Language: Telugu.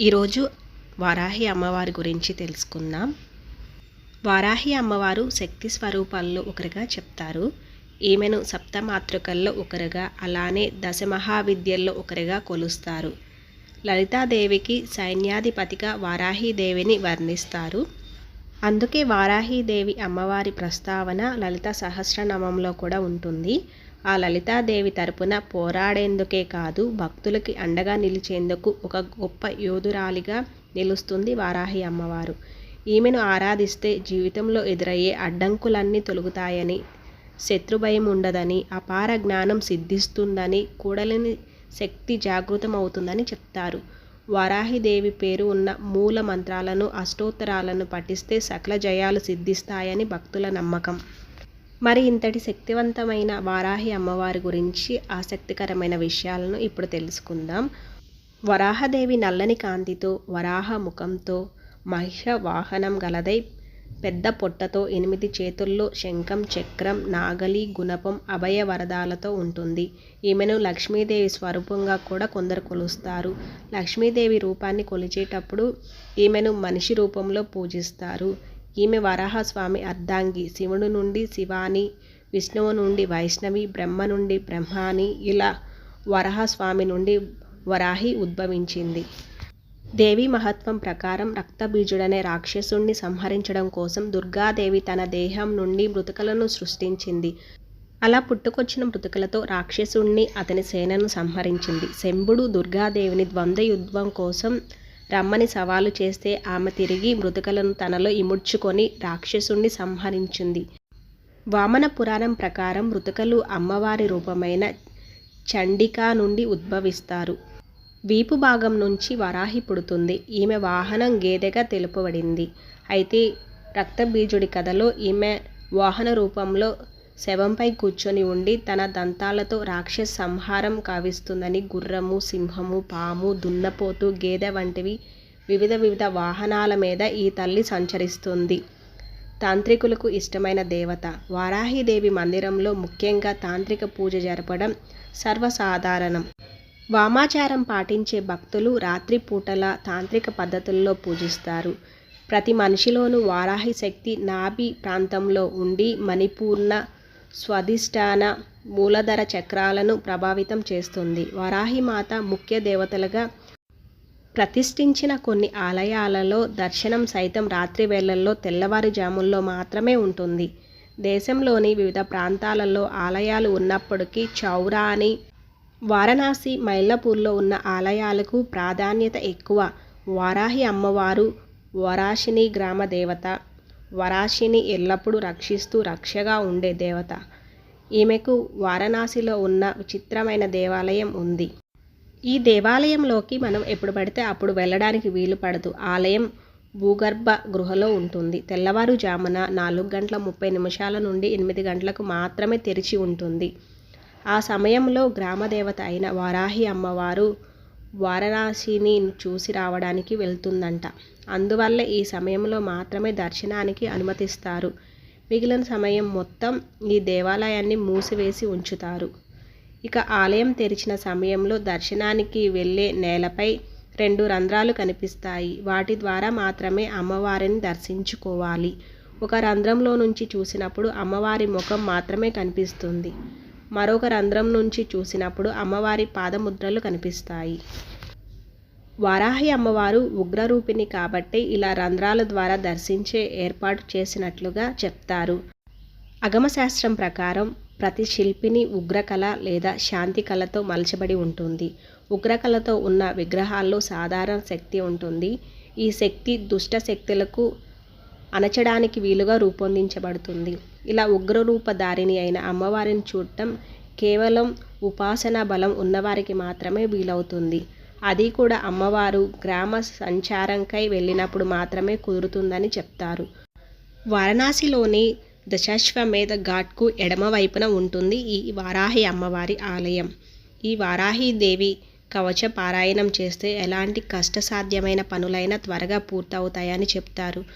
ఈరోజు వారాహి అమ్మవారి గురించి తెలుసుకుందాం. వారాహి అమ్మవారు శక్తి స్వరూపాల్లో ఒకరిగా చెప్తారు. ఈమెను సప్తమాతృకల్లో ఒకరుగా అలానే దశమహావిద్యల్లో ఒకరిగా కొలుస్తారు. లలితాదేవికి సైన్యాధిపతిగా వారాహిదేవిని వర్ణిస్తారు. అందుకే వారాహిదేవి అమ్మవారి ప్రస్తావన లలిత సహస్రనామంలో కూడా ఉంటుంది. ఆ లలితాదేవి తరపున పోరాడేందుకే కాదు భక్తులకి అండగా నిలిచేందుకు ఒక గొప్ప యోధురాలిగా నిలుస్తుంది వారాహి అమ్మవారు. ఈమెను ఆరాధిస్తే జీవితంలో ఎదురయ్యే అడ్డంకులన్నీ తొలుగుతాయని శత్రుభయం ఉండదని అపార జ్ఞానం సిద్ధిస్తుందని కూడలిని శక్తి జాగృతమవుతుందని చెప్తారు. వారాహిదేవి పేరు ఉన్న మూల మంత్రాలను అష్టోత్తరాలను పఠిస్తే సకల జయాలు సిద్ధిస్తాయని భక్తుల నమ్మకం. మరి ఇంతటి శక్తివంతమైన వారాహి అమ్మవారి గురించి ఆసక్తికరమైన విషయాలను ఇప్పుడు తెలుసుకుందాం. వరాహదేవి నల్లని కాంతితో వరాహ ముఖంతో మహిష వాహనం గలదై పెద్ద పొట్టతో ఎనిమిది చేతుల్లో శంఖం చక్రం నాగలి గుణపం అభయ వరదాలతో ఉంటుంది. ఈమెను లక్ష్మీదేవి స్వరూపంగా కూడా కొందరు కొలుస్తారు. లక్ష్మీదేవి రూపాన్ని కొలిచేటప్పుడు ఈమెను మనిషి రూపంలో పూజిస్తారు. ఈమె వరాహస్వామి అర్ధాంగి శివుడు నుండి శివాని విష్ణువు నుండి వైష్ణవి బ్రహ్మ నుండి బ్రహ్మాని ఇలా వరాహస్వామి నుండి వరాహి ఉద్భవించింది. దేవి మహత్వం ప్రకారం రక్తబీజుడనే రాక్షసుణ్ణి సంహరించడం కోసం దుర్గాదేవి తన దేహం నుండి మృతికలను సృష్టించింది. అలా పుట్టుకొచ్చిన మృతికలతో రాక్షసుణ్ణి అతని సేనను సంహరించింది. శంభుడు దుర్గాదేవిని ద్వంద్వ యుద్ధం కోసం రమ్మని సవాలు చేస్తే ఆమె తిరిగి మృతికలను తనలో ఇముడ్చుకొని రాక్షసుణ్ణి సంహరించింది. వామన పురాణం ప్రకారం మృతుకలు అమ్మవారి రూపమైన చండికా నుండి ఉద్భవిస్తారు. వీపు భాగం నుంచి వరాహి పుడుతుంది. ఈమె వాహనం గేదెగా తెలుపబడింది. అయితే రక్తబీజుడి కథలో ఈమె వాహన రూపంలో శవంపై కూర్చొని ఉండి తన దంతాలతో రాక్షస సంహారం కావిస్తుందని గుర్రము సింహము పాము దున్నపోతు గేదె వంటివి వివిధ వివిధ వాహనాల మీద ఈ తల్లి సంచరిస్తుంది. తాంత్రికులకు ఇష్టమైన దేవత. వారాహిదేవి మందిరంలో ముఖ్యంగా తాంత్రిక పూజ జరపడం సర్వసాధారణం. వామాచారం పాటించే భక్తులు రాత్రిపూటల తాంత్రిక పద్ధతుల్లో పూజిస్తారు. ప్రతి మనిషిలోనూ వారాహి శక్తి నాభి ప్రాంతంలో ఉండి మణిపూర్ణ స్వాధిష్టాన మూలధర చక్రాలను ప్రభావితం చేస్తుంది. వరాహిమాత ముఖ్య దేవతలుగా ప్రతిష్ఠించిన కొన్ని ఆలయాలలో దర్శనం సైతం రాత్రి వేళల్లో తెల్లవారుజాముల్లో మాత్రమే ఉంటుంది. దేశంలోని వివిధ ప్రాంతాలలో ఆలయాలు ఉన్నప్పటికీ చౌరా అని వారణాసి మైలపూర్లో ఉన్న ఆలయాలకు ప్రాధాన్యత ఎక్కువ. వారాహి అమ్మవారు వరాషిని గ్రామ దేవత వరాశిని ఎల్లప్పుడూ రక్షిస్తూ రక్షగా ఉండే దేవత. ఈమెకు వారణాసిలో ఉన్న విచిత్రమైన దేవాలయం ఉంది. ఈ దేవాలయంలోకి మనం ఎప్పుడు పడితే అప్పుడు వెళ్ళడానికి వీలు పడదు. ఆలయం భూగర్భ గృహలో ఉంటుంది. తెల్లవారుజామున నాలుగు గంటల ముప్పై నిమిషాల నుండి ఎనిమిది గంటలకు మాత్రమే తెరిచి ఉంటుంది. ఆ సమయంలో గ్రామదేవత అయిన వారాహి అమ్మవారు వారణాసిని చూసి రావడానికి వెళ్తుందంట. అందువల్ల ఈ సమయంలో మాత్రమే దర్శనానికి అనుమతిస్తారు. మిగిలిన సమయం మొత్తం ఈ దేవాలయాన్ని మూసివేసి ఉంచుతారు. ఇక ఆలయం తెరిచిన సమయంలో దర్శనానికి వెళ్ళే నేలపై రెండు రంధ్రాలు కనిపిస్తాయి. వాటి ద్వారా మాత్రమే అమ్మవారిని దర్శించుకోవాలి. ఒక రంధ్రంలో నుంచి చూసినప్పుడు అమ్మవారి ముఖం మాత్రమే కనిపిస్తుంది. మరొక రంధ్రం నుంచి చూసినప్పుడు అమ్మవారి పాదముద్రలు కనిపిస్తాయి. వారాహి అమ్మవారు ఉగ్రరూపిణి కాబట్టి ఇలా రంధ్రాల ద్వారా దర్శించే ఏర్పాటు చేసినట్లుగా చెప్తారు. అగమశాస్త్రం ప్రకారం ప్రతి శిల్పిని ఉగ్రకళ లేదా శాంతి కళతో మలచబడి ఉంటుంది. ఉగ్రకళతో ఉన్న విగ్రహాల్లో సాధారణ శక్తి ఉంటుంది. ఈ శక్తి దుష్ట శక్తులకు అణచడానికి వీలుగా రూపొందించబడుతుంది. ఇలా ఉగ్రరూపధారిణి అయిన అమ్మవారిని చూడటం కేవలం ఉపాసనా బలం ఉన్నవారికి మాత్రమే వీలవుతుంది. అది కూడా అమ్మవారు గ్రామ సంచారంకై వెళ్ళినప్పుడు మాత్రమే కుదురుతుందని చెప్తారు. వారణాసిలోని దశాశ్వమేధ ఘాట్కు ఎడమవైపున ఉంటుంది ఈ వారాహి అమ్మవారి ఆలయం. ఈ వారాహి దేవి కవచ పారాయణం చేస్తే ఎలాంటి కష్టసాధ్యమైన పనులైనా త్వరగా పూర్తవుతాయని చెప్తారు.